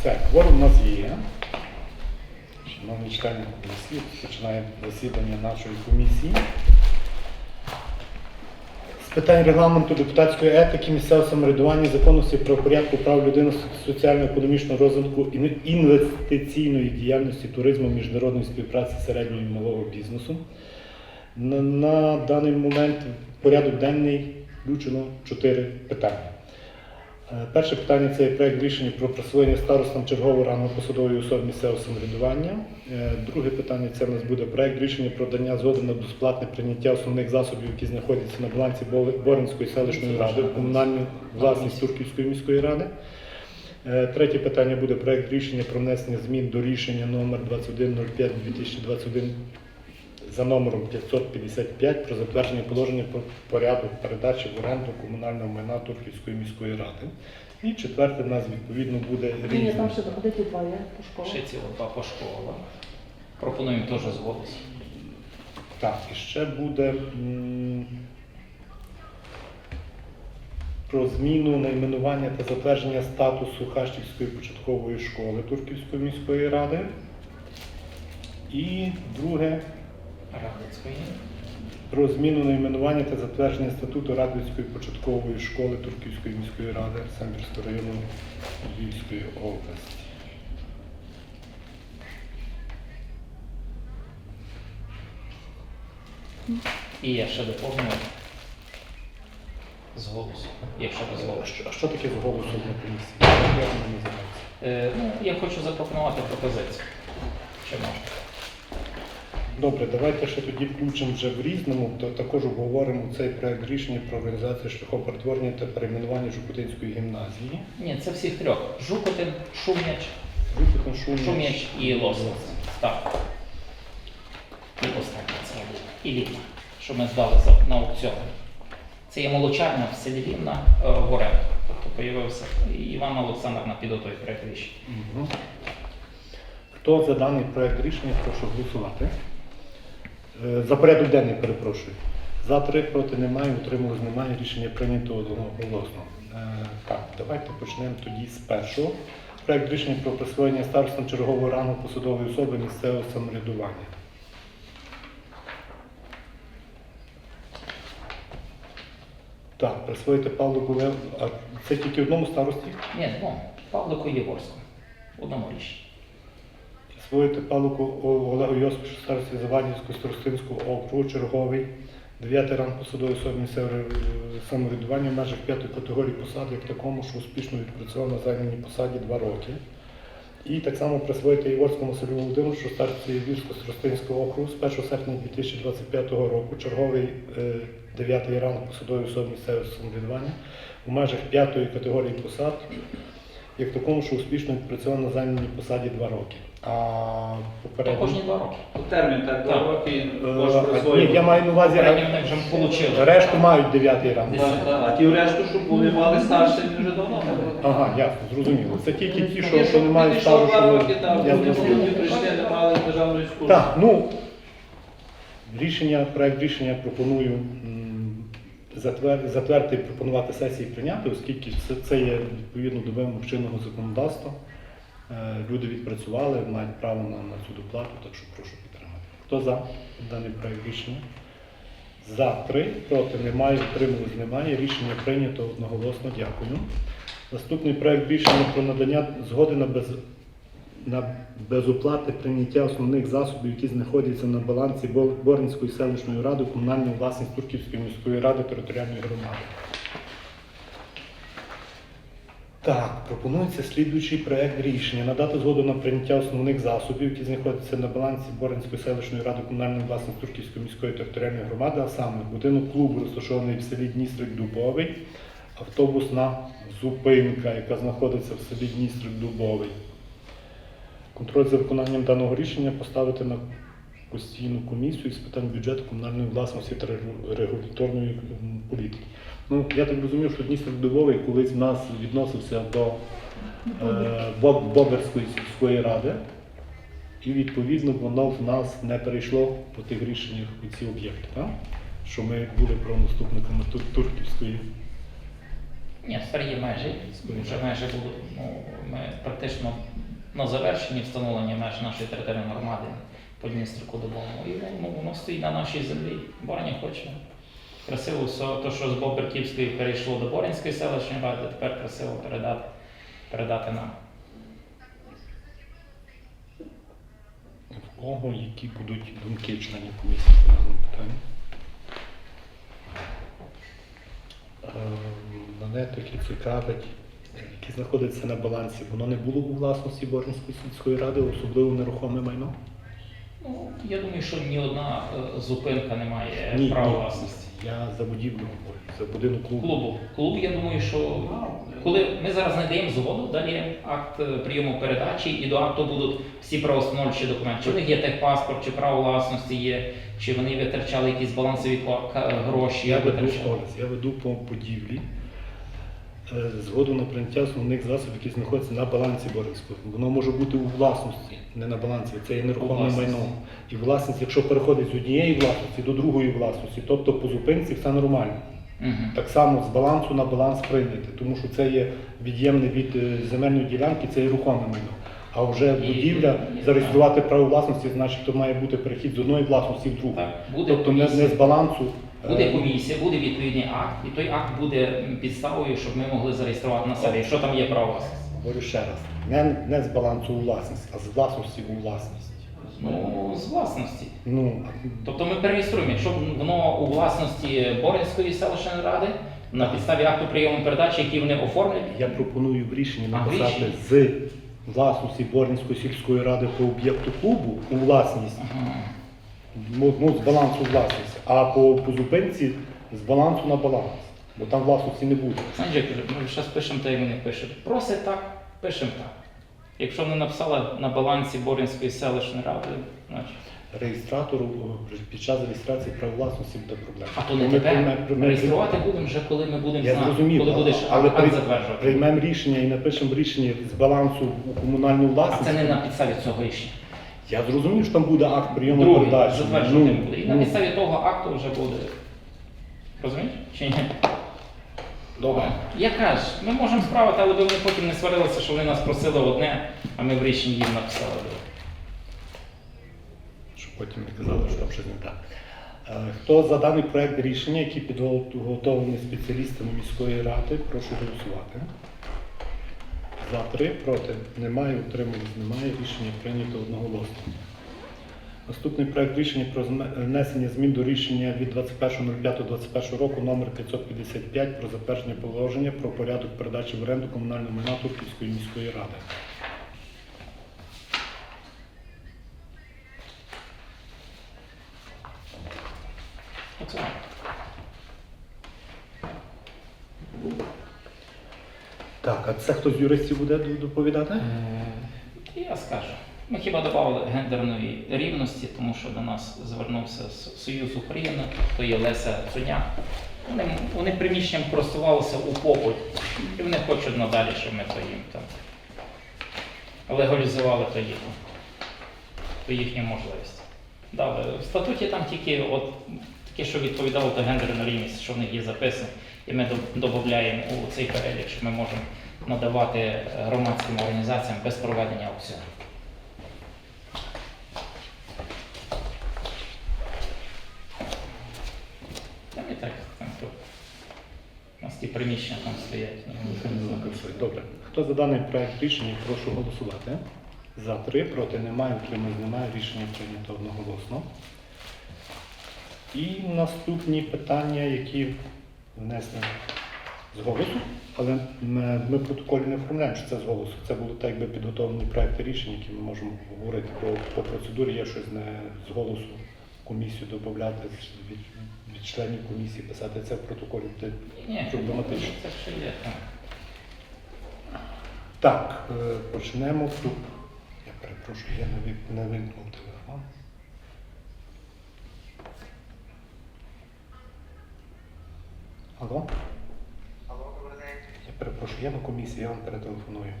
Все, кворум у нас є. Шановні члени комісії, починає засідання нашої комісії. З питань регламенту депутатської етики, місцевого самоврядування, законності про порядку прав людини, соціально-економічного розвитку, ін- інвестиційної діяльності, туризму, міжнародної співпраці середнього і малого бізнесу. На, на даний момент в порядок денний включено чотири питання. Е, Перше питання це є проект рішення про присвоєння старостам чергового рангу посадової особи місцевого самоврядування. Е, Друге питання це в нас буде проект рішення про дання згоди на безплатне прийняття основних засобів, які знаходяться на балансі Бо- Боринської селищної ради, комунальної власність Турківської міської ради. Е, Третє питання буде проект рішення про внесення змін до рішення номер 2105 2021 за номером 555 про затвердження положення про порядок передачі в оренду комунального майна Турківської міської ради. І четверте в нас відповідно буде Ні, різне. там ще доходити два є по школах. Ще ціла два по школах. Пропонуємо теж згодитися. Так, і ще буде м, про зміну найменування та затвердження статусу Хаштівської початкової школи Турківської міської ради. І друге Радицької. про зміну найменування та затвердження статуту Радвицької початкової школи Турківської міської ради Самбірського району Львівської області. І я ще доповнюю з голосу, якщо дозволиш. що, а що таке з голосу на комісії? Як воно називається? Е, ну, я хочу запропонувати пропозицію. Чи можна? Добре, давайте ще тоді включимо вже в різному, то також обговоримо цей проект рішення про організацію шляхом перетворення та перейменування Жукутинської гімназії. Ні, це всіх трьох. Жукотин, Шум'яч, Жукутин, Шуміч. Шум'яч і Лосовець. Так. І останнє це. І Лівна, що ми здали на аукціон. Це є молочарня в селі Лівна е, в оренду. Тобто появився і Іван Олександр на проект рішення. Мгм. Хто за даний проект рішення, прошу голосувати. Е, За порядок денний, перепрошую. За три проти немає, утрималось немає. Рішення прийнято одноголосно. Е, Так, давайте почнемо тоді з першого. Проект рішення про присвоєння старостам чергового рангу посадової особи місцевого самоврядування. Так, присвоїти Павлу Гулев. А це тільки одному старості? Ні, ну, Павлику Єворському. Одному рішенні. Присвоїти палику Олегу Йосиповичу старості Завадівського старостинського округу черговий, дев'ятий ранг посадової особи місцевого е, самоврядування в межах п'ятої категорії посад, як такому, що успішно відпрацював на займаній посаді два роки. І так само присвоїти Єворському Сергію Володимировичу старості Львівського старостинського округу з 1 серпня 2025 року, черговий е, дев'ятий ранг посадової особи місцевого самоврядування в межах п'ятої категорії посад, як такому, що успішно відпрацював на займаній посаді два роки. А То кожні два роки. Термін так два роки Е, може. Ні, я маю на увазі, Попередньо вони вже решту мають дев'ятий ранг. Так, так. А ті решту, щоб вони мали старші, вони вже давно мали. Ага, ясно, зрозуміло. Це тільки ті, що, що не мають стажу, два що роки, так, я вони зрозумів. молоді прийшли, не мали державної служби. Так, ну рішення, проект рішення пропоную м, затвердити і пропонувати сесії прийняти, оскільки це, є відповідно до вимог чинного законодавства. Е, Люди відпрацювали, мають право на, на цю доплату, так що прошу підтримати. Хто за даний проект рішення? За три, проти немає, утримались немає. Рішення прийнято одноголосно. Дякую. Наступний проект рішення про надання згоди на без на безоплатне прийняття основних засобів, які знаходяться на балансі Бо- Боринської селищної ради комунальної власність Турківської міської ради територіальної громади. Так, пропонується слідуючий проект рішення надати згоду на прийняття основних засобів, які знаходяться на балансі Боринської селищної ради комунальної власності Турківської міської територіальної громади, а саме будинок клубу, розташований в селі Дністрик Дубовий, автобусна зупинка, яка знаходиться в селі Дністрик Дубовий. Контроль за виконанням даного рішення поставити на постійну комісію з питань бюджету комунальної власності та регуляторної політики. Ну, я так розумів, що Дністер Дубовий колись в нас відносився до е, Боберської сільської ради, і відповідно воно в нас не перейшло по тих рішеннях у ці об'єкти, так? що ми були правонаступниками Тур- Турківської Ні, старі межі, вже межі будуть, ну, ми практично на завершенні встановлення меж нашої територіальної громади по Дністрику Дубовому. І ну, воно стоїть на нашій землі. Борня хоче красиво все, то, що з Бобриківської перейшло до Боринської селищної ради, тепер красиво передати, передати нам. В кого які будуть думки членів комісії з даного питання? Е, Мене таки цікавить, які знаходяться на балансі. Воно не було у власності Боринської сільської ради, особливо нерухоме майно? Ну, я думаю, що ні одна е, зупинка не має Ні, права ні. власності. Я за будівлю говорю, за будинок клубу. Клубу. Клуб, я думаю, що коли ми зараз не даємо згоду, далі акт е, прийому передачі і до акту будуть всі правоустановчі документи. Чи в них є техпаспорт, чи право власності є, чи вони витрачали якісь балансові ка- гроші. Я веду витрачали. Олесь, я веду по будівлі згоду на прийняття основних засобів, які знаходяться на балансі Боринського. Воно може бути у власності, не на балансі, це є нерухоме майно. І власність, якщо переходить з однієї власності до другої власності, тобто по зупинці все нормально. Мгм. Так само з балансу на баланс прийняти, тому що це є від'ємне від е, земельної ділянки, це є рухоме майно. А вже будівля зареєструвати право власності, значить, то має бути перехід з одної власності в другу. Тобто не, не з балансу. Буде е, комісія, буде відповідний акт, і той акт буде підставою, щоб ми могли зареєструвати на себе, якщо там є право власності. Говорю ще раз, не, не з балансу у власність, а з власності у власність. Ну, з власності. Ну, Тобто ми перереєструємо, якщо воно у власності Боринської селищної ради на підставі акту прийому передачі, які вони оформлять, я пропоную в рішенні А, в написати рішенні? з власності Борнівської сільської ради по об'єкту клубу у власність, Ага. Ну, ну, з балансу у власність, а по, по зупинці з балансу на баланс, бо там власності не буде. Знаєш, ми зараз пишемо так, як вони пишуть. Просить так, пишемо так. Якщо вони написали на балансі Боринської селищної ради, значить. Реєстратору під час реєстрації прав власності буде проблема. А то не Ми тепер. Реєструвати будемо вже, коли ми будемо Я знати, зрозумів, коли будеш але акт при- затверджувати. приймемо рішення і напишемо рішення з балансу у комунальну А власність. це не на підставі цього рішення. Я зрозумів, що там буде акт прийому Другий передачі. затверджувати Ну, буде. І на ну, підставі того акту вже буде. Розумієш? Чи ні? Добре. Я кажу, ми можемо справити, але би вони потім не сварилися, що вони нас просили одне, а ми в рішенні їм написали. друге. Щоб потім не казали, що там щось не так. Е, Хто за даний проект рішення, який підготовлений спеціалістами міської ради, прошу голосувати. За три, проти немає, утримались немає. Рішення прийнято одноголосно. Наступний проект рішення про внесення змін до рішення від 21.05.2021 року номер 555 про затвердження положення про порядок передачі в оренду комунального майна Турківської міської ради. Це хто з юристів буде доповідати? І Я скажу. Ми хіба додали гендерної рівності, тому що до нас звернувся Союз України, то є Леся Цуня. Вони, вони приміщенням користувалися у попит, і вони хочуть надалі, щоб ми то їм там легалізували то їхню, то їхню можливість. Дали. В статуті там тільки от таке, що відповідало до гендерну рівність, що в них є записано, і ми додаємо у цей перелік, що ми можемо надавати громадським організаціям без проведення аукціону. Там і так, там то. У нас ті приміщення там стоять. ну. Добре. Хто за даний проект рішення, прошу голосувати. За три, проти немає, утримань немає. Рішення прийнято одноголосно. І наступні питання, які внесені з голосу, але ми, ми в протоколі не оформляємо, що це з голосу. Це були так якби підготовлені проекти рішень, які ми можемо говорити. Бо по процедурі є щось не з голосу комісію додати від, від членів комісії, писати це в протоколі. Ні, Проблематично. Це ще є. Так, е, почнемо. Тут. Я перепрошую, я не, вик- не вимкнув телефон. Алло? Перепрошую, я на комісії, я вам перетелефоную.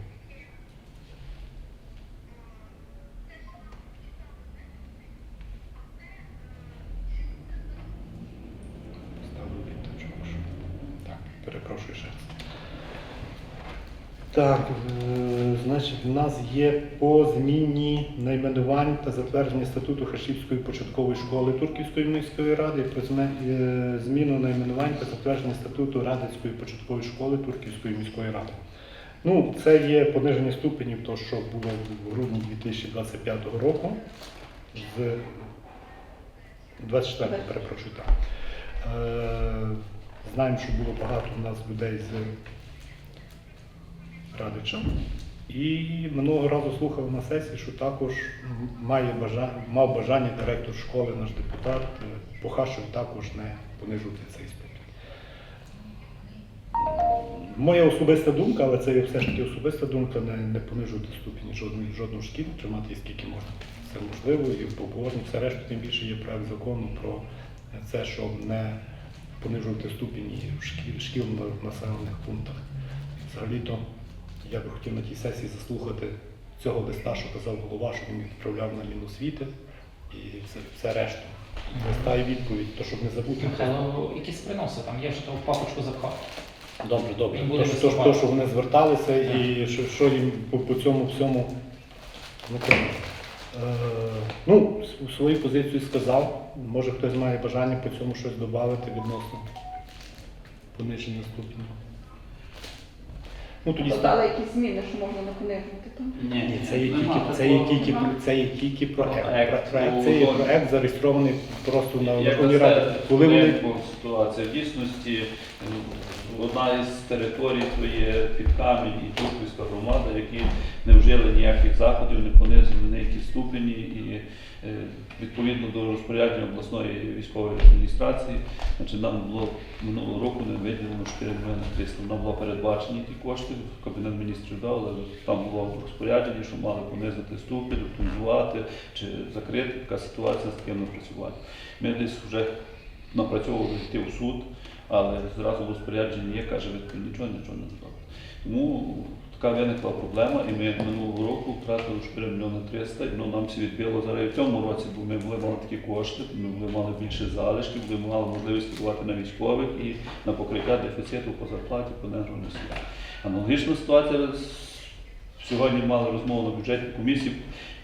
Ставлю відточку. Так, перепрошую ще. Так, е, значить, в нас є по зміні найменувань та затвердження статуту Хашівської початкової школи Турківської міської ради про е, зміну найменувань та затвердження статуту Радицької початкової школи Турківської міської ради. Ну, це є пониження ступенів, то що було в грудні 2025 року з 24 перепрошую так. Е, знаємо, що було багато у нас людей з Радича. І минулого разу слухав на сесії, що також має бажання, мав бажання директор школи, наш депутат, е, Похашев також не понижувати цей ступінь. Моя особиста думка, але це все ж таки особиста думка, не, не понижувати ступінь жодної жодну шкілу, тримати скільки можна. Це можливо і поговоримо. Все решту, тим більше є проект закону про це, щоб не понижувати ступінь шкіл, шкіл в населених пунктах. Взагалі-то я би хотів на тій сесії заслухати цього листа, що казав голова, що він відправляв на Міносвіти і все, все решту. Листа і відповідь, то щоб не забути. Михайло, якісь приноси там є, що то в папочку запхав. Добре, добре. Він буде То, що- то, виступати. що вони зверталися і що, що їм по, по цьому всьому. Ну, то, е, ну, с- свою позицію сказав. Може хтось має бажання по цьому щось додати відносно пониження ступеню. Ну, тоді Додали якісь зміни, що можна понижувати там. Ні, це є тільки, це є тільки, це є тільки проект. Проект. Проект. Це є проект зареєстрований просто на Верховній Раді. Коли вони ситуація? В дійсності ну, одна із територій то є під камінь і Турківська громада, які не вжили ніяких заходів, не понизили на які ступені і е, відповідно до розпорядження обласної військової адміністрації, значить, нам було минулого року не виділено 4 мільйони 300. Нам було передбачені ті кошти, Кабінет міністрів дав, але там було в розпорядженні, що мали понизити ступінь, оптимізувати чи закрити така ситуація з таким напрацюванням. Ми десь вже напрацьовували йти в суд, але зразу в розпорядженні є, каже, ви нічого, нічого не зробите. Тому така виникла проблема, і ми минулого року втратили 4 мільйони 300, і ну, нам всі відбило зараз і в цьому році, бо ми були мали такі кошти, ми були мали більше залишків, ми мали можливість керувати на військових і на покриття дефіциту по зарплаті, по енергоносіях. Аналогічна ситуація сьогодні мали розмову на бюджетній комісії.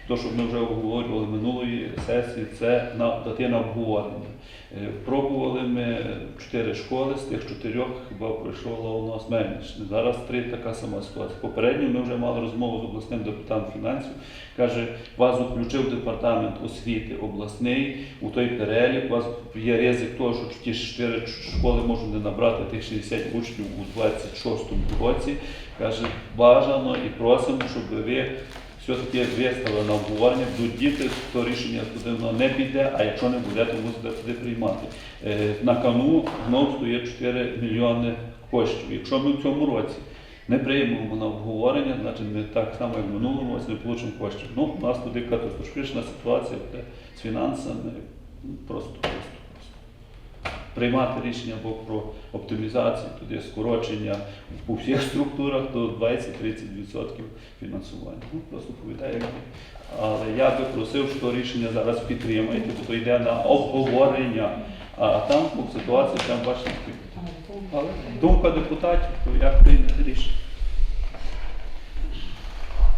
То, що ми вже обговорювали минулої сесії, це на дати на обговорення. Е, Пробували ми чотири школи, з тих чотирьох хіба пройшло у нас менше. Зараз три така сама ситуація. Попередньо ми вже мали розмову з обласним депутатом фінансів. Каже, вас включив департамент освіти обласний у той перелік. У вас є ризик того, що ті чотири школи можуть не набрати тих 60 учнів у 26-му році. Каже, бажано і просимо, щоб ви все-таки виставили на обговорення, будуть діти, то рішення туди не піде, а якщо не буде, то мусите туди приймати. Е, На кону знов стоїть 4 мільйони коштів. Якщо ми в цьому році не приймемо на обговорення, значить ми так само, як в минулому році, не получимо коштів. Ну, у нас туди катастрофічна ситуація буде з фінансами, просто просто. Приймати рішення або про оптимізацію, туди скорочення у всіх структурах до 20-30% фінансування. Ну, просто повідає. Але я би просив, що рішення зараз підтримаєте, бо то йде на обговорення, а там ситуація ситуації там бачите. Але думка депутатів, то як прийняти рішення.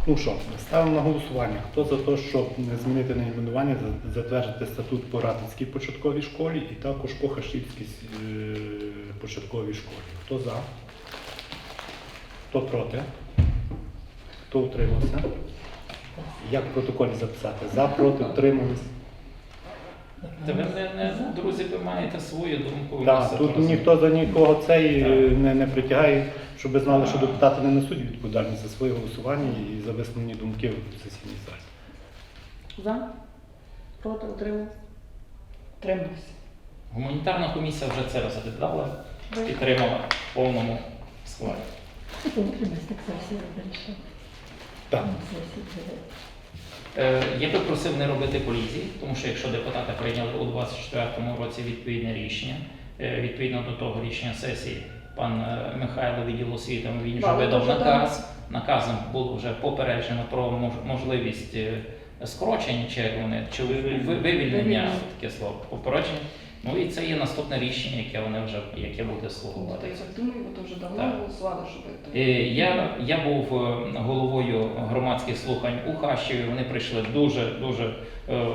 Ну що, ставимо на голосування. Хто за те, щоб змінити найменування, за- затвердити статут по Радицькій початковій школі і також по Хашівській е, початковій школі? Хто за? Хто проти? Хто утримався? Як в протоколі записати? За, проти, утримались? Та ви не, не друзі, ви маєте свою думку. Так, тут ніхто за нікого цей е, не, не притягає, щоб ви знали, що депутати не несуть відповідальність за своє голосування і за висловлені думки в сесійній залі. За? Проти утримались? Утримались. Гуманітарна комісія вже це розглядала, підтримала в повному складі. Утримались, так сесія вирішила. Так. Е, Я би просив не робити колізій, тому що якщо депутати прийняли у 2024 році відповідне рішення, е, відповідно до того рішення сесії, пан е, Михайло відділ освіти він вже видав наказ. Наказом було вже попереджено про можливість скорочення, чи як вони, чи ви- ви- вивільнення, Вивільнення. таке слово, попередження. Ну і це є наступне рішення, яке вони вже яке буде слугувати. то я так думаю, то вже давно голосували, щоб Е, Я, я був е, головою громадських слухань у Хащеві. Вони прийшли дуже дуже е,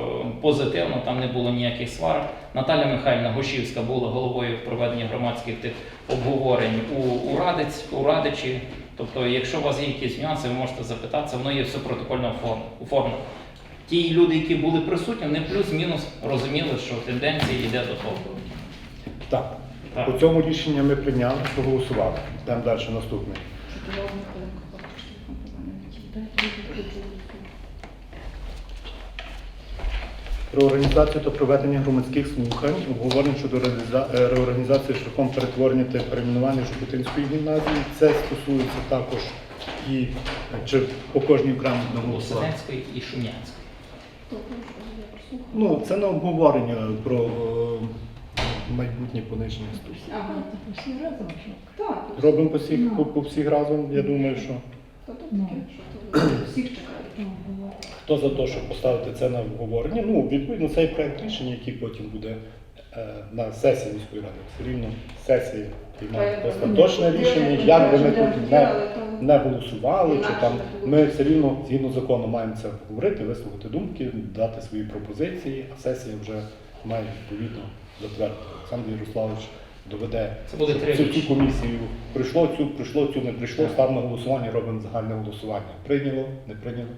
позитивно. Там не було ніяких сварок. Наталя Михайлівна Гошівська була головою проведення громадських тих обговорень у, у Радиць, у Радичі. Тобто, якщо у вас є якісь нюанси, ви можете запитатися, воно є все протокольно оформ- оформлено. Ті люди, які були присутні, вони плюс-мінус розуміли, що тенденція йде до того. Так. Так. По цьому рішення ми прийняли, проголосували. Йдемо далі наступне. Про організацію та проведення громадських слухань, обговорень щодо е, реорганізації шляхом перетворення та перейменування Жукутинської гімназії. Це стосується також і чи по кожній окремо на голосування. І Шумянської. То прошу, я прослухаю. Ну, це на обговорення про е, майбутнє пониження ступені. Ага. Разом що? Так, Робимо по всіх, по, по всіх разом, я думаю, що. то то Ну. таке, що то всіх чекають. Ну. Хто за те, щоб поставити це на обговорення? Ну, відповідно, цей проект рішення, який потім буде на сесії міської ради. Все рівно сесія приймає остаточне рішення, як би ми тут не, не голосували, чи там ми все рівно згідно закону маємо це говорити, висловити думки, дати свої пропозиції, а сесія вже має відповідно затвердити. Олександр Ярославович доведе Це буде цю, цю комісію. Прийшло цю, прийшло цю, не прийшло, став на голосування, робимо загальне голосування. Прийняло, не прийняло.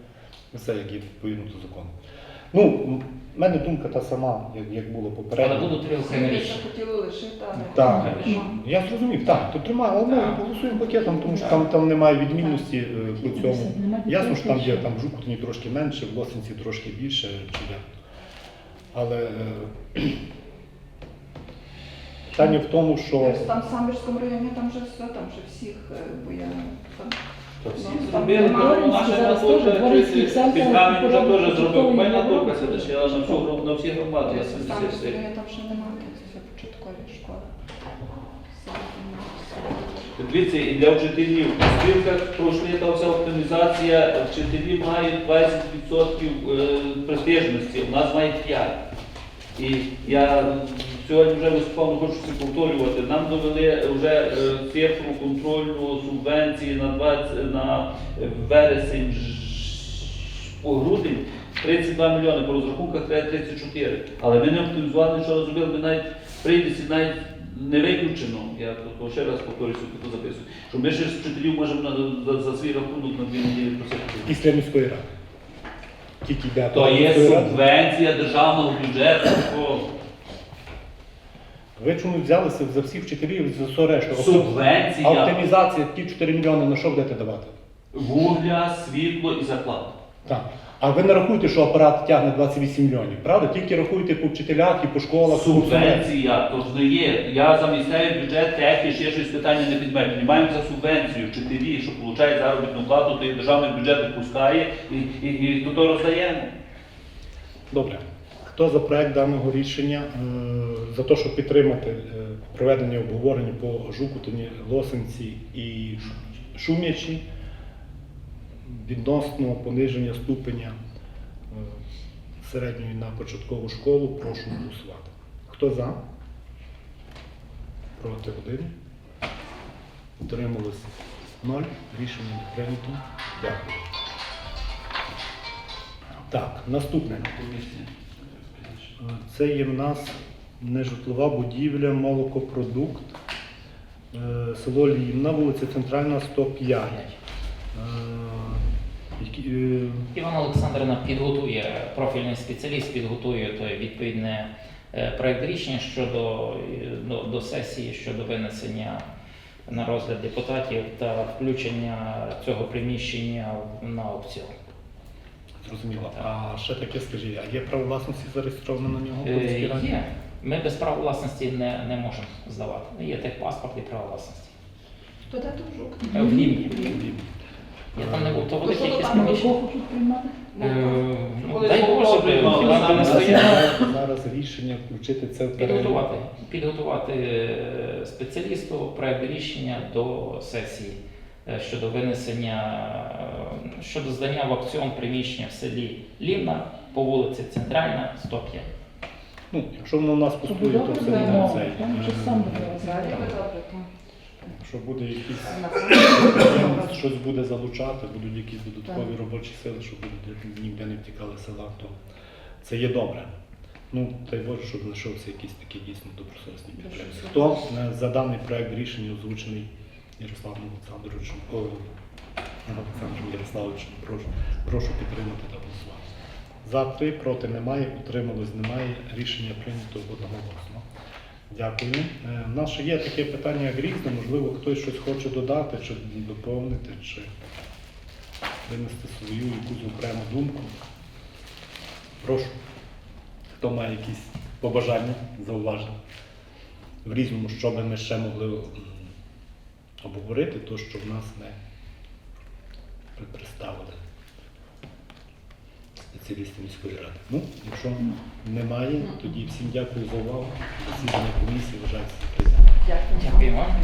Все як є відповідно до закону. Ну, в мене думка та сама, як, як було попередньо. Але будуть три окремі рішення. хотіли лишити, але Так, Ну, я зрозумів, так, то тримаємо, але ми Так. голосуємо пакетом, тому що там, там немає відмінності е, по цьому. Ясно, що там є там в Жукутині трошки менше, в Лосинці трошки більше, чи як. Але е, питання в тому, що там в Самбірському районі там вже все, там вже всіх, е, бо я там. Всі зробили, тому наша натурка, вже теж зробив. Мене натурка я на всю гром- на всі громади, я сидів Самбірському всі. там ще немає, це початкові школи. Дивіться, і для вчителів у спілках пройшли та вся оптимізація, вчителі мають 20% е, престижності, у нас мають 5. І я сьогодні вже виступав, не хочу це повторювати. Нам довели вже е, цифру контрольну субвенції на 20, на вересень по грудень 32 мільйони, по розрахунках треба 34. Але ми не оптимізували, що зробили, ми навіть прийдеться навіть не виключено, я то ще раз повторюся, таку записую, що ми ще з вчителів можемо за, свій рахунок на дві неділі просити. після міської ради. Тільки То є субвенція державного бюджету. Ви чому взялися за всіх вчителів за все решту? А Субвенція, оптимізація, ті 4 мільйони на що будете давати? вугля, світло і зарплата. Так. А ви не рахуєте, що апарат тягне 28 мільйонів, правда? Тільки рахуєте по вчителях і по школах. Субвенція, то ж не є. Я за місцевий бюджет техі ще щось питання не підмерні. Маємо за субвенцію вчителі, що получають заробітну плату, то і державний бюджет відпускає і, і, і то, то роздаємо. Добре. Хто за проект даного рішення е, за те, щоб підтримати е, проведення обговорення по Жукутині, Лосинці і Шумячі відносно пониження ступеня е, середньої на початкову школу, прошу голосувати. Хто за? Проти один. Утрималось ноль. Рішення не прийнято. Дякую. Так, наступне. Це є в нас нежитлова будівля, молокопродукт, е, село Лівна, вулиця Центральна, 105. Е, е, Іван Олександрівна підготує, профільний спеціаліст підготує той відповідне проект рішення щодо до, до сесії щодо винесення на розгляд депутатів та включення цього приміщення на аукціон. Зрозуміло. А ще таке скажіть, а є право власності зареєстроване на нього? Е, Є. Ми без права власності не, не можемо здавати. Є техпаспорт і право власності. То де жук? Е, В Лівні. Я там не був, то То велике що то якесь там приміщення. Кого хочуть приймати? Е, ну, Коли Дай було Боже, приймали, щоб не не стояли. Зараз, рішення включити це в перелік. Підготувати, підготувати е, спеціалісту проект рішення до сесії е, щодо винесення, щодо здання в аукціон приміщення в селі Лівна по вулиці Центральна, 105. Ну, якщо воно у нас пустує, то це не цей. Е. Якщо буде підприємець щось буде залучати, будуть якісь додаткові робочі сили, щоб люди ніде не втікали з села, то це є добре. Ну, дай Боже, щоб знайшовся якийсь такий дійсно добросовісний підприємець. Хто за даний проект рішення озвучений Ярославом Олександровичем, Олександром Ярославовичем, прошу, прошу підтримати та голосувати. За три, проти немає, утрималось немає. Рішення прийнято одноголосно. Дякую. Е, В нас ще є таке питання як різне, можливо, хтось щось хоче додати, чи доповнити, чи винести свою якусь окрему думку. Прошу. Хто має якісь побажання, зауваження? В різному, що би ми ще могли обговорити, то що в нас не представили спеціалісти міської ради. Ну, якщо немає, тоді всім дякую за увагу. Засідання комісії вважається прийнятим. Дякую. Дякую вам.